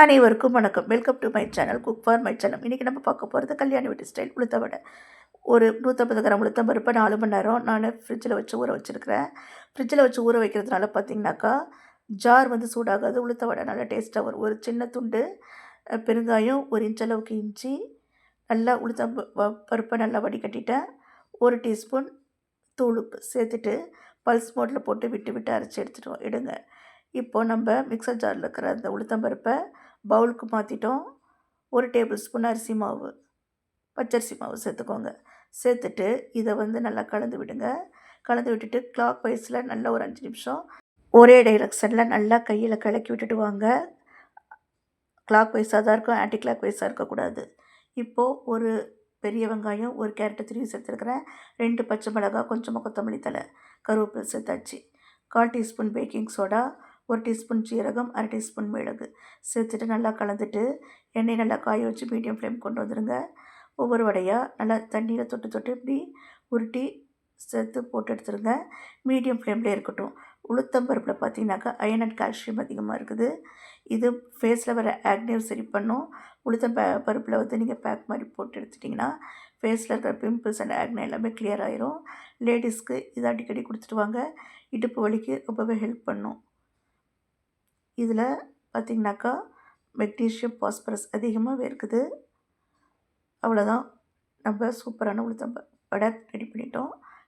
அனைவருக்கும் வணக்கம். Welcome to my channel cook for my channel இன்றைக்கி நம்ம பார்க்க போகிறது கல்யாண வீட்டு ஸ்டைல் உளுத்த வடை. ஒரு நூற்றம்பது கிராம் உளுத்தம் பருப்பை நாலு மணி நேரம் நான் ஃப்ரிட்ஜில் வச்சு ஊற வச்சுருக்கிறேன். ஃப்ரிட்ஜில் வச்சு ஊற வைக்கிறதுனால பார்த்திங்கனாக்கா ஜார் வந்து சூடாகாது உளுத்த வடை நல்லா டேஸ்ட்டாக வரும். ஒரு சின்ன துண்டு பெருங்காயம் ஒரு இன்ச் அளவுக்கு இஞ்சி நல்லா உளுத்தம் பருப்பை நல்லா வடிகட்டிட்டேன். ஒரு டீஸ்பூன் தூள் உப்பு சேர்த்துட்டு பல்ஸ் மோட்டில் போட்டு விட்டு விட்டு அரைச்சி எடுத்துட்டோம் எடுங்க. இப்போது நம்ம மிக்சர் ஜாரில் இருக்கிற அந்த உளுத்தம்பருப்பை பவுலுக்கு மாற்றிட்டோம் ஒரு டேபிள் ஸ்பூன் அரிசி மாவு. பச்சரிசி மாவு சேர்த்துக்கோங்க. சேர்த்துட்டு இதை வந்து நல்லா கலந்து விடுங்க. கலந்து விட்டுட்டு கிளாக் வைஸில் நல்லா ஒரு அஞ்சு நிமிஷம். ஒரே டைரக்ஷனில் நல்லா கையில் கலக்கி விட்டுட்டு வாங்க. கிளாக் வைஸாக தான் இருக்கும் ஆன்டி கிளாக் வைஸாக இருக்கக்கூடாது இப்போது ஒரு பெரிய வெங்காயம் ஒரு கேரட்டை திருவி சேர்த்துருக்குறேன். ரெண்டு பச்சை மிளகாய் கொஞ்சமாக கொத்தமல்லி தலை கருவேப்பிலை சேர்த்தாச்சு. கால் டீஸ்பூன் பேக்கிங் சோடா ஒரு டீஸ்பூன் சீரகம் அரை டீஸ்பூன் மிளகு. சேர்த்துட்டு நல்லா கலந்துட்டு எண்ணெய் நல்லா காய வச்சு மீடியம் ஃப்ளேம் கொண்டு வந்துடுங்க ஒவ்வொரு வடையாக நல்லா தண்ணியில் தொட்டு தொட்டு இப்படி உருட்டி சேர்த்து போட்டு எடுத்துருங்க. மீடியம் ஃப்ளேம்லேயே இருக்கட்டும். உளுத்தம் பருப்பில் பார்த்தீங்கன்னாக்கா அயன் அண்ட் கால்சியம் அதிகமாக இருக்குது. இது ஃபேஸில் வர ஆக்னேவ் சரி பண்ணும். உளுத்தம் ப பருப்பில் வந்து நீங்கள் பேக் மாதிரி போட்டு எடுத்துட்டிங்கன்னா ஃபேஸில் இருக்கிற பிம்பிள்ஸ் அண்ட் ஆக்னே எல்லாமே கிளியர் ஆயிரும். லேடிஸ்க்கு இது அடிக்கடி கொடுத்துட்டு வாங்க. இடுப்பு வலிக்கு ரொம்பவே ஹெல்ப் பண்ணும். இதில் பார்த்திங்கனாக்கா மெக்னீஷியம் பாஸ்பரஸ் அதிகமாகவே இருக்குது. அவ்வளோதான். நம்ம சூப்பரான உளுத்தம் வடை ரெடி பண்ணிட்டோம்.